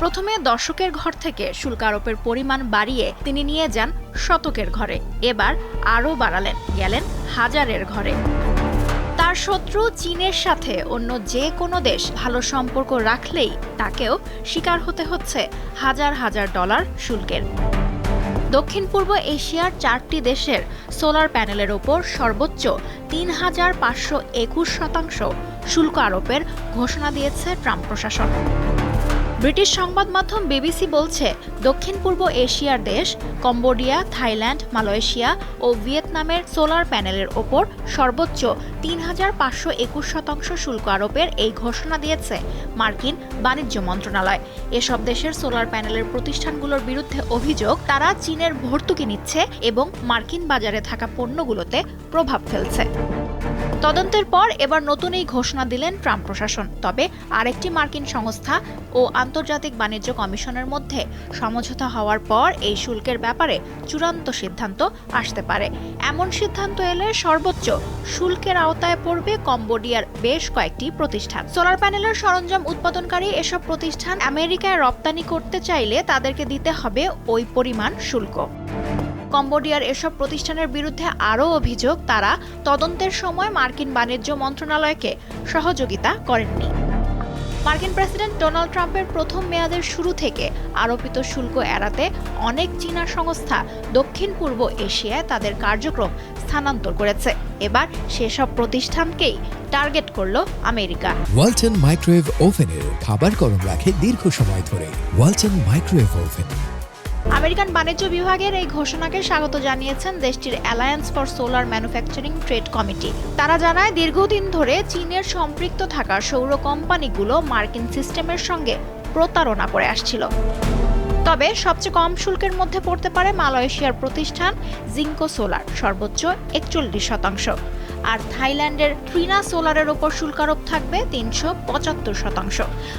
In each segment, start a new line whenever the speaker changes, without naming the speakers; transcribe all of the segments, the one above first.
প্রথমে দশকের ঘর থেকে শুল্ক আরোপের পরিমাণ বাড়িয়ে তিনি নিয়ে যান শতকের ঘরে। এবার আরও বাড়ালেন, গেলেন হাজারের ঘরে। তার শত্রু চীনের সাথে অন্য যে কোনো দেশ ভালো সম্পর্ক রাখলেই তাকেও শিকার হতে হচ্ছে হাজার হাজার ডলার শুল্কের। দক্ষিণ পূর্ব এশিয়ার চারটি দেশের সোলার প্যানেলের ওপর সর্বোচ্চ তিন হাজার পাঁচশো একুশ শতাংশ শুল্ক আরোপের ঘোষণা দিয়েছে ট্রাম্প প্রশাসন। ব্রিটিশ সংবাদ মাধ্যম বিবিসি বলছে, দক্ষিণ পূর্ব এশিয়ার দেশ, কম্বোডিয়া, থাইল্যান্ড, মালয়েশিয়া ও ভিয়েতনামের সোলার প্যানেলের ওপর সর্বোচ্চ তিন হাজার পাঁচশো একুশ শতাংশ শুল্ক আরোপের এই ঘোষণা দিয়েছে মার্কিন বাণিজ্য মন্ত্রণালয়। এসব দেশের সোলার প্যানেলের প্রতিষ্ঠানগুলোর বিরুদ্ধে অভিযোগ, তারা চীনের ভর্তুকি নিচ্ছে এবং মার্কিন বাজারে থাকা পণ্যগুলোতে প্রভাব ফেলছে। তদন্তের পর এবার নতুন এই ঘোষণা দিলেন ট্রাম্প প্রশাসন। তবে আরেকটি মার্কিন সংস্থা ও আন্তর্জাতিক বাণিজ্য কমিশনের মধ্যে সমঝোতা হওয়ার পর এই শুল্কের ব্যাপারে চূড়ান্ত সিদ্ধান্ত আসতে পারে। এমন সিদ্ধান্ত এলে সর্বোচ্চ শুল্কের আওতায় পড়বে কম্বোডিয়ার বেশ কয়েকটি প্রতিষ্ঠান। সোলার প্যানেলের সরঞ্জাম উৎপাদনকারী এসব প্রতিষ্ঠান আমেরিকায় রপ্তানি করতে চাইলে তাদেরকে দিতে হবে ওই পরিমাণ শুল্ক। কম্বোডিয়ার এসব প্রতিষ্ঠানের বিরুদ্ধে আরও অভিযোগ, তারা তদন্তের সময় মার্কিন বাণিজ্য মন্ত্রণালয়কে সহযোগিতা করেননি। মার্কিন প্রেসিডেন্ট ডোনাল্ড ট্রাম্পের প্রথম মেয়াদের শুরু থেকে আরোপিত শুল্ক এড়াতে অনেক চীনা সংস্থা দক্ষিণ পূর্ব এশিয়ায় তাদের কার্যক্রম স্থানান্তর করেছে। এবার সেসব প্রতিষ্ঠানকেই টার্গেট করল আমেরিকা।
ওয়ালটন মাইক্রোওয়েভ ওভেনের খাবার গরম রাখে দীর্ঘ সময় ধরে। Walton microwave oven.
আমেরিকান বাণিজ্য বিভাগের এই ঘোষণাকে স্বাগত জানিয়েছেন দেশটির alliance for solar manufacturing trade committee তারা জানায়, দীর্ঘদিন ধরে চীনের সম্পৃক্ত থাকা সৌর কোম্পানিগুলো মার্কিন সিস্টেমের সঙ্গে প্রতারণা করে আসছিল। তবে সবচেয়ে কম শুল্কের মধ্যে পড়তে পারে মালয়েশিয়ার প্রতিষ্ঠান জিঙ্কো সোলার, সর্বোচ্চ একচল্লিশ শতাংশ। আর থাইল্যান্ডের ট্রিনা সোলারের ওপর শুল্কারোপ থাকবে তিনশো পঁচাত্তর শতাংশ।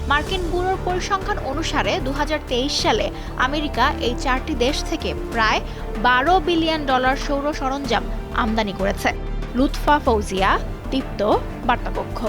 মার্কিন ব্যুরোর পরিসংখ্যান অনুসারে দু হাজার তেইশ সালে আমেরিকা এই চারটি দেশ থেকে প্রায় বারো বিলিয়ন ডলার সৌর সরঞ্জাম আমদানি করেছে। লুৎফা ফৌজিয়া, দীপ্ত বার্তাকক্ষ।